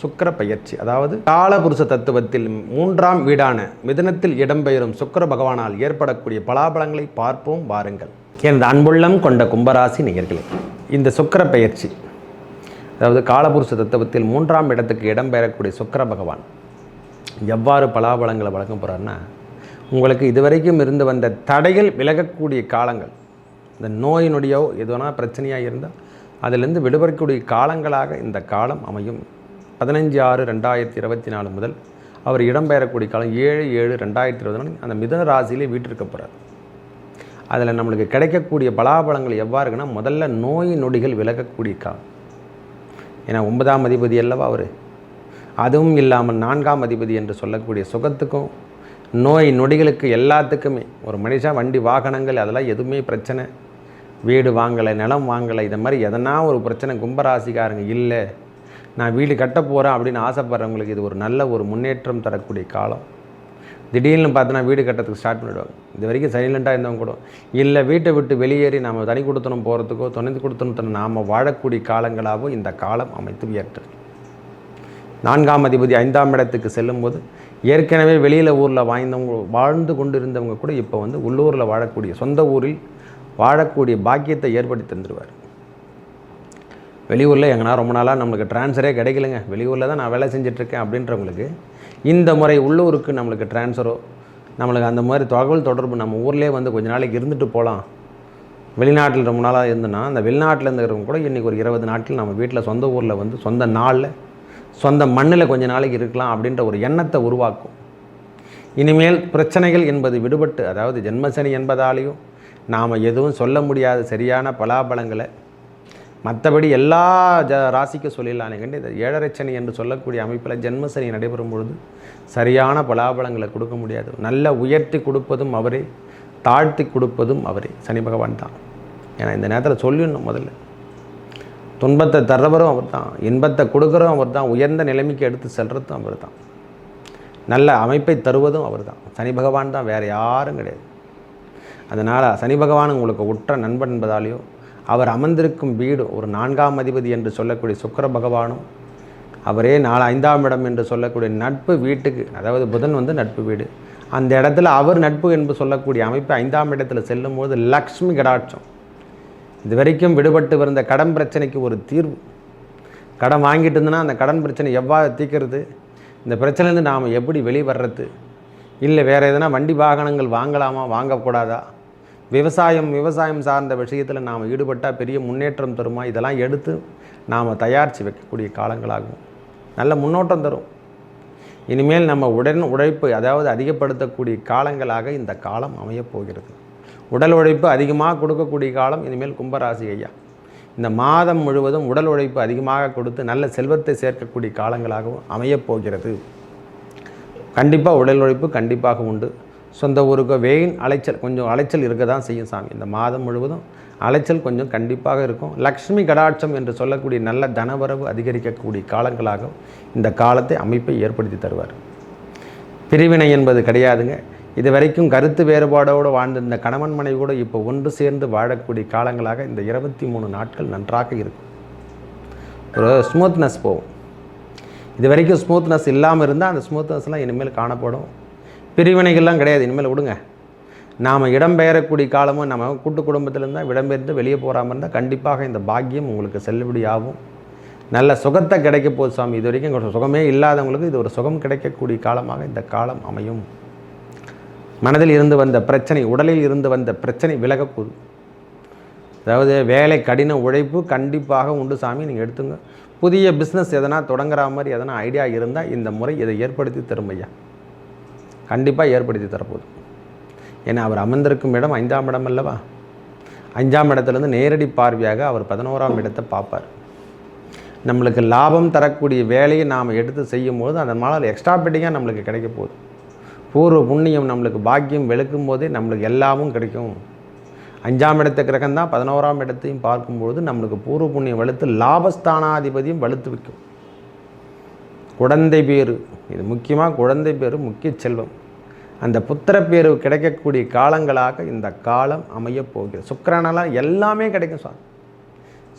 சுக்கிர பயிற்சி அதாவது காலபுருஷ தத்துவத்தில் மூன்றாம் வீடான மிதனத்தில் இடம்பெயரும் சுக்கர பகவானால் ஏற்படக்கூடிய பலாபலங்களை பார்ப்போம் வாருங்கள். எனது அன்புள்ளம் கொண்ட கும்பராசி நேயர்களே இந்த சுக்கிர பயிற்சி அதாவது காலபுருஷ தத்துவத்தில் மூன்றாம் இடத்துக்கு இடம்பெயரக்கூடிய சுக்கிர பகவான் எவ்வாறு பலாபலங்களை வழங்க போகிறாருன்னா உங்களுக்கு இதுவரைக்கும் இருந்து வந்த தடைகள் விலகக்கூடிய காலங்கள் இந்த நோயினுடையோ எதுனா பிரச்சனையாக இருந்தால் அதிலிருந்து விடுபடக்கூடிய காலங்களாக இந்த காலம் அமையும். பதினஞ்சு ஆறு ரெண்டாயிரத்தி இருபத்தி நாலு முதல் அவர் இடம்பெயரக்கூடிய காலம் ஏழு ஏழு ரெண்டாயிரத்தி இருபத்தி நாலு அந்த மிதன ராசியிலே வீட்டிருக்க போகிறார் அதில் நம்மளுக்கு கிடைக்கக்கூடிய பலாபலங்கள் எவ்வாறு இருக்குன்னா முதல்ல நோய் நொடிகள் விலகக்கூடிய காலம். ஏன்னா ஒன்பதாம் அதிபதி அல்லவா அவர்? அதுவும் இல்லாமல் நான்காம் அதிபதி என்று சொல்லக்கூடிய சுகத்துக்கும் நோய் நொடிகளுக்கு எல்லாத்துக்குமே ஒரு மனுஷன் வண்டி வாகனங்கள் அதெல்லாம் எதுவுமே பிரச்சனை. வீடு வாங்கலை நிலம் வாங்கலை இதை மாதிரி எதனா ஒரு பிரச்சனை கும்பராசிக்காரங்க இல்லை நான் வீடு கட்ட போகிறேன் அப்படின்னு ஆசைப்பட்றவங்களுக்கு இது ஒரு நல்ல ஒரு முன்னேற்றம் தரக்கூடிய காலம். திடீர்னு பார்த்தோன்னா வீடு கட்டுறதுக்கு ஸ்டார்ட் பண்ணிவிடுவாங்க இது வரைக்கும் சைலண்ட்டாக இருந்தவங்க கூட. இல்லை வீட்டை விட்டு வெளியேறி நாம் தனி கொடுத்தனம் போகிறதுக்கோ துணைந்து கொடுத்தனத்தை நாம் வாழக்கூடிய காலங்களாகவும் இந்த காலம் அமைத்து உயர்த்து நான்காம் அதிபதி ஐந்தாம் இடத்துக்கு செல்லும்போது ஏற்கனவே வெளியில் ஊரில் வாய்ந்தவங்க வாழ்ந்து கொண்டு இருந்தவங்க கூட இப்போ வந்து உள்ளூரில் வாழக்கூடிய சொந்த ஊரில் வாழக்கூடிய பாக்கியத்தை ஏற்படுத்தி தந்துடுவார் வெளியூரில் எங்கன்னா ரொம்ப நாளாக நம்மளுக்கு ட்ரான்ஸ்ஃபரே கிடைக்கலங்க. வெளியூரில் தான் நான் வேலை செஞ்சிட்ருக்கேன் அப்படின்றவங்களுக்கு இந்த முறை உள்ளூருக்கு நம்மளுக்கு ட்ரான்ஸ்ஃபரோ நம்மளுக்கு அந்த மாதிரி தகவல் தொடர்பு நம்ம ஊர்லேயே வந்து கொஞ்ச நாளைக்கு இருந்துட்டு போகலாம் வெளிநாட்டில் ரொம்ப நாளாக இருந்தோன்னா அந்த வெளிநாட்டில் இருந்துக்கிறவங்க கூட இன்றைக்கி ஒரு இருபது நாட்டில் நம்ம வீட்டில் சொந்த ஊரில் வந்து சொந்த நாளில் சொந்த மண்ணில் கொஞ்ச நாளைக்கு இருக்கலாம் அப்படின்ற ஒரு எண்ணத்தை உருவாக்கும். இனிமேல் பிரச்சனைகள் என்பது விடுபட்டு அதாவது ஜென்மசனி என்பதாலேயும் நாம் எதுவும் சொல்ல முடியாத சரியான பலாபலங்களை மற்றபடி எல்லா ஜ ராசிக்கும் சொல்லிடலாம் கண்டு இந்த ஏழரைச்சனி என்று சொல்லக்கூடிய அமைப்பில் ஜென்மசனி நடைபெறும் பொழுது சரியான பலாபலங்களை கொடுக்க முடியாது. நல்ல உயர்த்தி கொடுப்பதும் அவரே தாழ்த்தி கொடுப்பதும் அவரே சனி பகவான் தான். ஏன்னா இந்த நேரத்தில் சொல்லிடணும் முதல்ல. துன்பத்தை தர்றவரும் அவர் தான் இன்பத்தை கொடுக்குறவரும் அவர் தான் உயர்ந்த நிலைமைக்கு எடுத்து செல்கிறதும் அவர் தான். நல்ல அமைப்பை தருவதும் அவர் தான். சனி பகவான் தான் வேறு யாரும் கிடையாது. அதனால் சனி பகவான் உங்களுக்கு உற்ற நண்பன் என்பதாலேயோ அவர் அமர்ந்திருக்கும் வீடு ஒரு நான்காம் அதிபதி என்று சொல்லக்கூடிய சுக்கர பகவானும் அவரே நாலு ஐந்தாம் இடம் என்று சொல்லக்கூடிய நட்பு வீட்டுக்கு அதாவது புதன் வந்து நட்பு வீடு. அந்த இடத்துல அவர் நட்பு என்று சொல்லக்கூடிய அமைப்பு ஐந்தாம் இடத்துல செல்லும்போது லக்ஷ்மி கடாட்சம். இது வரைக்கும் விடுபட்டு வந்த கடன் பிரச்சனைக்கு ஒரு தீர்வு. கடன் வாங்கிட்டு இருந்தனா அந்த கடன் பிரச்சனை எவ்வாறு தீர்க்கிறது? இந்த பிரச்சனைலேருந்து நாம் எப்படி வெளிவர்றது? இல்லை வேறு எதனா வண்டி வாகனங்கள் வாங்கலாமா வாங்கக்கூடாதா? விவசாயம் விவசாயம் சார்ந்த விஷயத்தில் நாம் ஈடுபட்டால் பெரிய முன்னேற்றம் தருமா? இதெல்லாம் எடுத்து நாம் தயாரித்து வைக்கக்கூடிய காலங்களாகும். நல்ல முன்னோட்டம் தரும். இனிமேல் நம்ம உடன் உழைப்பு அதாவது அதிகப்படுத்தக்கூடிய காலங்களாக இந்த காலம் அமையப் போகிறது. உடல் உழைப்பு அதிகமாக கொடுக்கக்கூடிய காலம் இனிமேல் கும்பராசி ஐயா. இந்த மாதம் முழுவதும் உடல் உழைப்பு அதிகமாக கொடுத்து நல்ல செல்வத்தை சேர்க்கக்கூடிய காலங்களாகவும் அமையப் போகிறது. கண்டிப்பாக உடல் உழைப்பு கண்டிப்பாக உண்டு. சொந்த ஊருக்கு வெயின் அலைச்சல் கொஞ்சம் அலைச்சல் இருக்க தான் செய்யும் சாமி. இந்த மாதம் முழுவதும் அலைச்சல் கொஞ்சம் கண்டிப்பாக இருக்கும். லக்ஷ்மி கடாட்சம் என்று சொல்லக்கூடிய நல்ல தனவரவு அதிகரிக்கக்கூடிய காலங்களாக இந்த காலத்தை அமைப்பை ஏற்படுத்தி தருவார். பிரிவினை என்பது கிடையாதுங்க. இது வரைக்கும் கருத்து வேறுபாடோடு வாழ்ந்திருந்த கணவன் மனைவி கூட இப்போ ஒன்று சேர்ந்து வாழக்கூடிய காலங்களாக இந்த இருபத்தி மூணு நாட்கள் நன்றாக இருக்கும். ஒரு ஸ்மூத்னஸ் போகும். இது வரைக்கும் ஸ்மூத்னஸ் இல்லாமல் இருந்தால் அந்த ஸ்மூத்னஸ்லாம் இனிமேல் காணப்படும். பிரிவினைகள்லாம் கிடையாது. இனிமேல் விடுங்க. நாம் இடம்பெயரக்கூடிய காலமும் நம்ம கூட்டு குடும்பத்திலேருந்து தான் இடம்பெயர்ந்து வெளியே போகாமல் இருந்தால் கண்டிப்பாக இந்த பாக்கியம் உங்களுக்கு செல்லுபடியாகும். நல்ல சுகத்தை கிடைக்க போகுது சாமி இது வரைக்கும் சுகமே இல்லாதவங்களுக்கு இது ஒரு சுகம் கிடைக்கக்கூடிய காலமாக இந்த காலம் அமையும். மனதில் இருந்து வந்த பிரச்சனை உடலில் இருந்து வந்த பிரச்சனை விலகப்போகுது அதாவது வேலை கடின உழைப்பு கண்டிப்பாக உண்டு சாமி. நீங்கள் எடுத்துங்க. புதிய பிஸ்னஸ் எதனா தொடங்குற மாதிரி எதனா ஐடியா இருந்தால் இந்த முறை இதை ஏற்படுத்தி தரும் கண்டிப்பாக ஏற்படுத்தி தரப்போகுது. ஏன்னா அவர் அமர்ந்திருக்கும் இடம் ஐந்தாம் இடம் அல்லவா? அஞ்சாம் இடத்துலேருந்து நேரடி பார்வையாக அவர் பதினோராம் இடத்தை பார்ப்பார். நம்மளுக்கு லாபம் தரக்கூடிய வேலையை நாம் எடுத்து செய்யும் போது அதன் எக்ஸ்ட்ரா பெட்டிங்காக நம்மளுக்கு கிடைக்க போகுது. பூர்வ புண்ணியம் நம்மளுக்கு பாக்கியம் வெளுக்கும் போதே நம்மளுக்கு எல்லாமும் கிடைக்கும். அஞ்சாம் இடத்த கிரகம் தான் பதினோராம் இடத்தையும் பார்க்கும்பொழுது நம்மளுக்கு பூர்வ புண்ணியம் வலுத்து லாபஸ்தானாதிபதியும் வலுத்து வைக்கும். குழந்தை பேர் இது முக்கியமாக குழந்தை பேரு முக்கிய செல்வம். அந்த புத்திரப்பேரு கிடைக்கக்கூடிய காலங்களாக இந்த காலம் அமையப் போகிறது. சுக்கரனால எல்லாமே கிடைக்கும் சார்.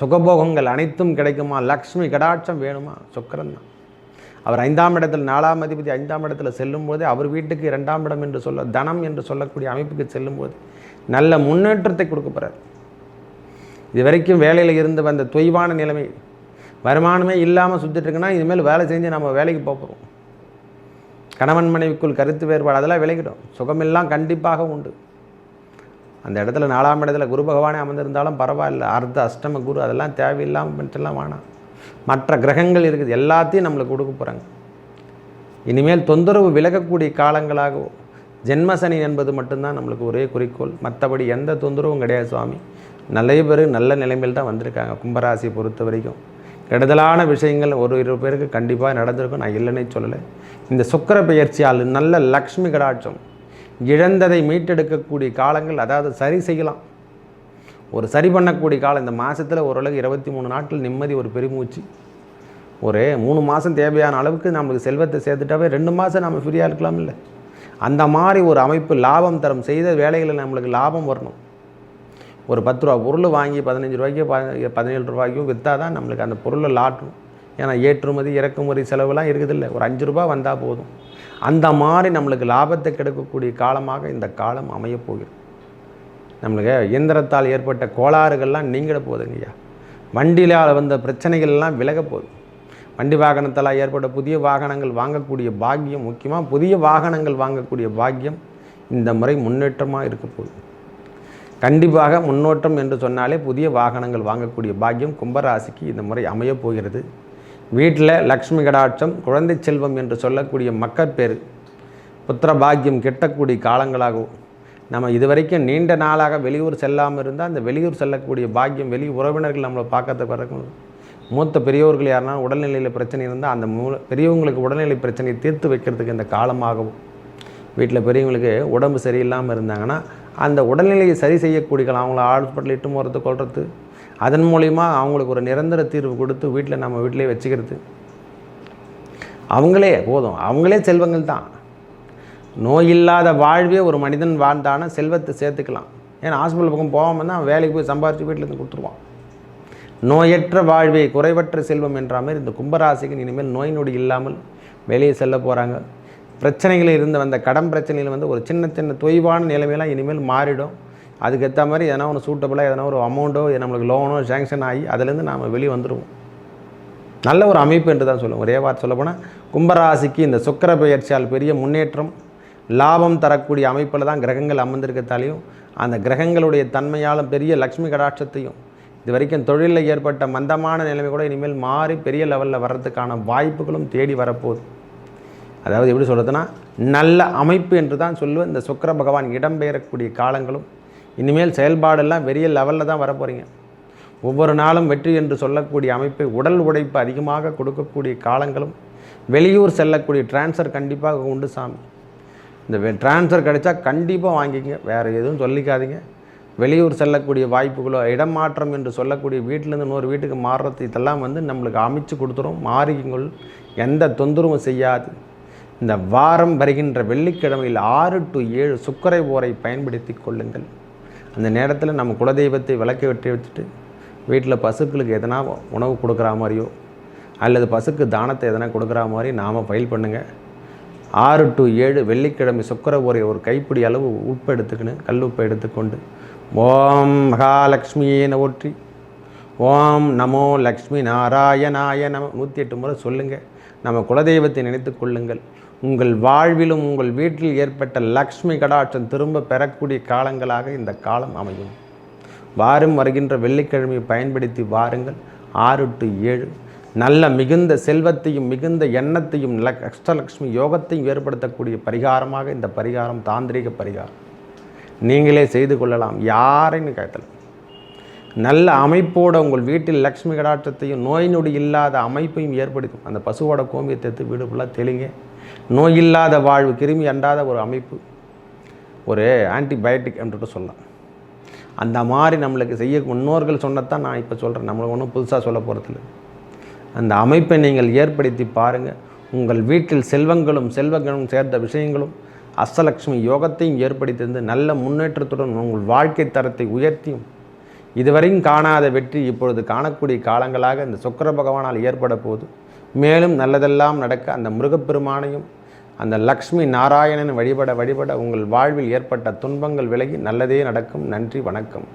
சுகபோகங்கள் அனைத்தும் கிடைக்குமா? லக்ஷ்மி கடாட்சம் வேணுமா? சுக்கரன் தான். அவர் ஐந்தாம் இடத்தில் நாலாம் அதிபதி ஐந்தாம் இடத்துல செல்லும்போது அவர் வீட்டுக்கு இரண்டாம் இடம் என்று சொல்ல தனம் என்று சொல்லக்கூடிய அமைப்புக்கு செல்லும்போது நல்ல முன்னேற்றத்தை கொடுக்க போகிறார் இது வரைக்கும் வேலையில் இருந்து வந்த தொய்வான நிலைமை வருமானமே இல்லாமல் சுற்றிட்டு இருக்குன்னா இனிமேல் வேலை செஞ்சு நம்ம வேலைக்கு போக போகிறோம் கணவன் மனைவிக்குள் கருத்து வேறுபாடு அதெல்லாம் விலகிடும். சுகமெல்லாம் கண்டிப்பாக உண்டு. அந்த இடத்துல நாலாம் இடத்துல குரு பகவானே அமர்ந்திருந்தாலும் பரவாயில்ல. அர்த்த அஷ்டம குரு அதெல்லாம் தேவையில்லாமல் மட்டும்லாம் வேணாம். மற்ற கிரகங்கள் இருக்குது. எல்லாத்தையும் நம்மளுக்கு கொடுக்க போகிறாங்க இனிமேல் தொந்தரவு விலகக்கூடிய காலங்களாகவும் ஜென்மசனி என்பது மட்டும்தான் நம்மளுக்கு ஒரே குறிக்கோள். மற்றபடி எந்த தொந்தரவும் கிடையாது சுவாமி. நிறைய பேர் நல்ல நிலைமையில் தான் வந்திருக்காங்க. கும்பராசியை பொறுத்த வரைக்கும். கெடுதலான விஷயங்கள் ஒரு இரு பேருக்கு கண்டிப்பாக நடந்திருக்கும். நான் இல்லைன்னே சொல்லலை. இந்த சுக்கர பெயர்ச்சியால் நல்ல லக்ஷ்மி கடாட்சம் இழந்ததை மீட்டெடுக்கக்கூடிய காலங்கள் அதாவது சரி செய்யலாம். ஒரு சரி பண்ணக்கூடிய காலம் இந்த மாதத்தில் ஓரளவுக்கு இருபத்தி மூணு நாட்கள் நிம்மதி ஒரு பெருமூச்சு. ஒரு மூணு மாதம் தேவையான அளவுக்கு நம்மளுக்கு செல்வத்தை சேர்த்துட்டாவே ரெண்டு மாதம் நம்ம ஃப்ரீயாக இருக்கலாம் இல்லை அந்த மாதிரி ஒரு அமைப்பு லாபம் தரும். செய்த வேலைகளில் நம்மளுக்கு லாபம் வரணும். ஒரு பத்து ரூபா பொருள் வாங்கி பதினஞ்சு ரூபாய்க்கு ப- பதினேழு ரூபாய்க்கும் விற்றா தான் நம்மளுக்கு அந்த பொருளை லாட்டும். ஏன்னா ஏற்றுமதி இறக்குமதி செலவுலாம் இருக்குதில்ல. ஒரு அஞ்சு ரூபா வந்தால் போதும். அந்த மாதிரி நம்மளுக்கு லாபத்தை கிடைக்கக்கூடிய காலமாக இந்த காலம் அமையப்போகிறது நம்மளுக்கு இயந்திரத்தால் ஏற்பட்ட கோளாறுகள்லாம் நீங்கிட போகுதுங்கய்யா வண்டியில் வந்த பிரச்சனைகள் எல்லாம் விலக போகுது. வண்டி வாகனத்தால் ஏற்பட்ட புதிய வாகனங்கள் வாங்கக்கூடிய பாக்கியம் முக்கியமாக புதிய வாகனங்கள் வாங்கக்கூடிய பாக்கியம் இந்த முறை முன்னேற்றமாக இருக்க போகுது. கண்டிப்பாக முன்னோட்டம் என்று சொன்னாலே புதிய வாகனங்கள் வாங்கக்கூடிய பாக்கியம் கும்பராசிக்கு இந்த முறை அமையப் போகிறது. வீட்டில் லக்ஷ்மி கடாட்சம் குழந்தை செல்வம் என்று சொல்லக்கூடிய மக்கட்பேறு புத்திர பாக்கியம் கிட்டக்கூடிய காலங்களாகவும் நம்ம இதுவரைக்கும் நீண்ட நாளாக வெளியூர் செல்லாமல் இருந்தால் அந்த வெளியூர் செல்லக்கூடிய பாக்கியம் வெளி உறவினர்கள் நம்மளை பார்க்கறதுக்கு வரக்கும். மூத்த பெரியவர்கள் யாருனா உடல்நிலையில் பிரச்சனை இருந்தால் அந்த மூ பெரியவங்களுக்கு உடல்நிலை பிரச்சனையை தீர்த்து வைக்கிறதுக்கு இந்த காலமாகவும் வீட்டில் பெரியவங்களுக்கு உடம்பு சரியில்லாமல் இருந்தாங்கன்னா அந்த உடல்நிலையை சரி செய்யக்கூடியலாம் அவங்கள ஹாஸ்பிட்டல் இட்டு போகிறது கொள்வது அதன் மூலிமா அவங்களுக்கு ஒரு நிரந்தர தீர்வு கொடுத்து வீட்டில் நம்ம வீட்டிலே வச்சுக்கிறது. அவங்களே போதும். அவங்களே செல்வங்கள் தான். நோய் இல்லாத வாழ்வே ஒரு மனிதன் வாழ்ந்தான செல்வத்தை சேர்த்துக்கலாம். ஏன்னா ஹாஸ்பிட்டல் பக்கம் போகாமல் தான் வேலைக்கு போய் சம்பாரித்து வீட்டில் இருந்து கொடுத்துருவான். நோயற்ற வாழ்வே குறைவற்ற செல்வம் என்ற மாதிரி இந்த கும்பராசிக்கு இனிமேல் நோய் நொடி இல்லாமல் வெளியே செல்ல போகிறாங்க பிரச்சனைகளில் இருந்து வந்த கடன் பிரச்சனையில் வந்து ஒரு சின்ன சின்ன தொய்வான நிலைமையெல்லாம் இனிமேல் மாறிடும். அதுக்கேற்ற மாதிரி எதனா ஒன்று சூட்டபுளாக எதனா ஒரு அமௌண்ட்டோ நம்மளுக்கு லோனோ சேங்ஷன் ஆகி அதுலேருந்து நாம் வெளியே வந்துடுவோம் நல்ல ஒரு அமைப்பு என்று தான் சொல்லுவோம். ஒரே வார்த்தை சொல்லப்போனால் கும்பராசிக்கு இந்த சுக்கர பெயர்ச்சியால் பெரிய முன்னேற்றம் லாபம் தரக்கூடிய அமைப்பில் தான் கிரகங்கள் அமர்ந்திருக்கத்தாலையும் அந்த கிரகங்களுடைய தன்மையாலும் பெரிய லக்ஷ்மி கடாட்சத்தையும் இது வரைக்கும் தொழிலில் ஏற்பட்ட மந்தமான நிலைமை கூட இனிமேல் மாறி பெரிய லெவலில் வர்றதுக்கான வாய்ப்புகளும் தேடி வரப்போகுது. அதாவது எப்படி சொல்கிறதுனா நல்ல அமைப்பு என்று தான் சொல்லுவேன். இந்த சுக்கிர பகவான் இடம்பெயரக்கூடிய காலங்களும் இனிமேல் செயல்பாடெல்லாம் பெரிய லெவலில் தான் வரப்போகிறீங்க ஒவ்வொரு நாளும் வெற்றி என்று சொல்லக்கூடிய அமைப்பு உடல் உழைப்பு அதிகமாக கொடுக்கக்கூடிய காலங்களும் வெளியூர் செல்லக்கூடிய டிரான்ஸ்ஃபர் கண்டிப்பாக உண்டு சாமி. இந்த டிரான்ஸ்ஃபர் கிடைச்சா கண்டிப்பாக வாங்கிக்கங்க. வேறு எதுவும் சொல்லிக்காதீங்க. வெளியூர் செல்லக்கூடிய வாய்ப்புகளோ இடமாற்றம் என்று சொல்லக்கூடிய வீட்டிலேருந்து இன்னொரு வீட்டுக்கு மாறுறது இதெல்லாம் வந்து நம்மளுக்கு அமைச்சு கொடுத்துரும். மாறிக்குங்கள் எந்த தொந்தரவும் செய்யாது இந்த வாரம் வருகின்ற வெள்ளிக்கிழமையில் ஆறு டு ஏழு சுக்கரை ஓரை பயன்படுத்தி கொள்ளுங்கள். அந்த நேரத்தில் நம்ம குலதெய்வத்தை விளக்கி வெட்டி வச்சுட்டு வீட்டில் பசுக்களுக்கு எதனா உணவு கொடுக்குற மாதிரியோ அல்லது பசுக்கு தானத்தை எதனா கொடுக்குற மாதிரி நாம் ஃபைல் பண்ணுங்கள் ஆறு டு ஏழு வெள்ளிக்கிழமை சுக்கர ஓரை ஒரு கைப்பிடி அளவு உப்பு எடுத்துக்கின்னு கல் உப்பை எடுத்துக்கொண்டு ஓம் மகாலட்சுமியே ஒற்றி ஓம் நமோ லக்ஷ்மி நாராயணாய நம நூற்றி எட்டு முறை சொல்லுங்கள் நம்ம குலதெய்வத்தை நினைத்து கொள்ளுங்கள். உங்கள் வாழ்விலும் உங்கள் வீட்டில் ஏற்பட்ட லக்ஷ்மி கடாட்சம் திரும்ப பெறக்கூடிய காலங்களாக இந்த காலம் அமையும். வாரும் வருகின்ற வெள்ளிக்கிழமையை பயன்படுத்தி வாருங்கள். ஆறு டு ஏழு. நல்ல மிகுந்த செல்வத்தையும் மிகுந்த எண்ணத்தையும் லக் அஷ்டலக்ஷ்மி யோகத்தையும் ஏற்படுத்தக்கூடிய பரிகாரமாக இந்த பரிகாரம் தாந்திரிக பரிகாரம். நீங்களே செய்து கொள்ளலாம். யாரைன்னு கேட்கலாம் நல்ல அமைப்போடு உங்கள் வீட்டில் லக்ஷ்மி கடாட்சத்தையும் நோய் நொடி இல்லாத அமைப்பையும் ஏற்படுத்தும். அந்த பசுவோட கோமியத்தை எடுத்து வீடு ஃபுல்லாக தெளிங்க. நோயில்லாத வாழ்வு கிருமி அண்டாத ஒரு அமைப்பு. ஒரு ஆன்டிபயோட்டிக் என்று சொல்லலாம். அந்த மாதிரி நம்மளுக்கு செய்ய முன்னோர்கள் சொன்னதான் நான் இப்போ சொல்கிறேன் நம்மளுக்கு ஒன்றும் புதுசாக சொல்ல போகிறதில்ல அந்த அமைப்பை நீங்கள் ஏற்படுத்தி பாருங்கள் உங்கள் வீட்டில் செல்வங்களும் செல்வங்களும் சேர்ந்த விஷயங்களும் அஷ்டலக்ஷ்மி யோகத்தையும் ஏற்படுத்தியிருந்து நல்ல முன்னேற்றத்துடன் உங்கள் வாழ்க்கை தரத்தை உயர்த்தியும் இதுவரையும் காணாத வெற்றி இப்பொழுது காணக்கூடிய காலங்களாக இந்த சுக்கர பகவானால் ஏற்பட போது மேலும் நல்லதெல்லாம் நடக்க அந்த முருகப்பெருமானையும் அந்த லக்ஷ்மி நாராயணன் வழிபட வழிபட உங்கள் வாழ்வில் ஏற்பட்ட துன்பங்கள் விலகி நல்லதே நடக்கும். நன்றி வணக்கம்.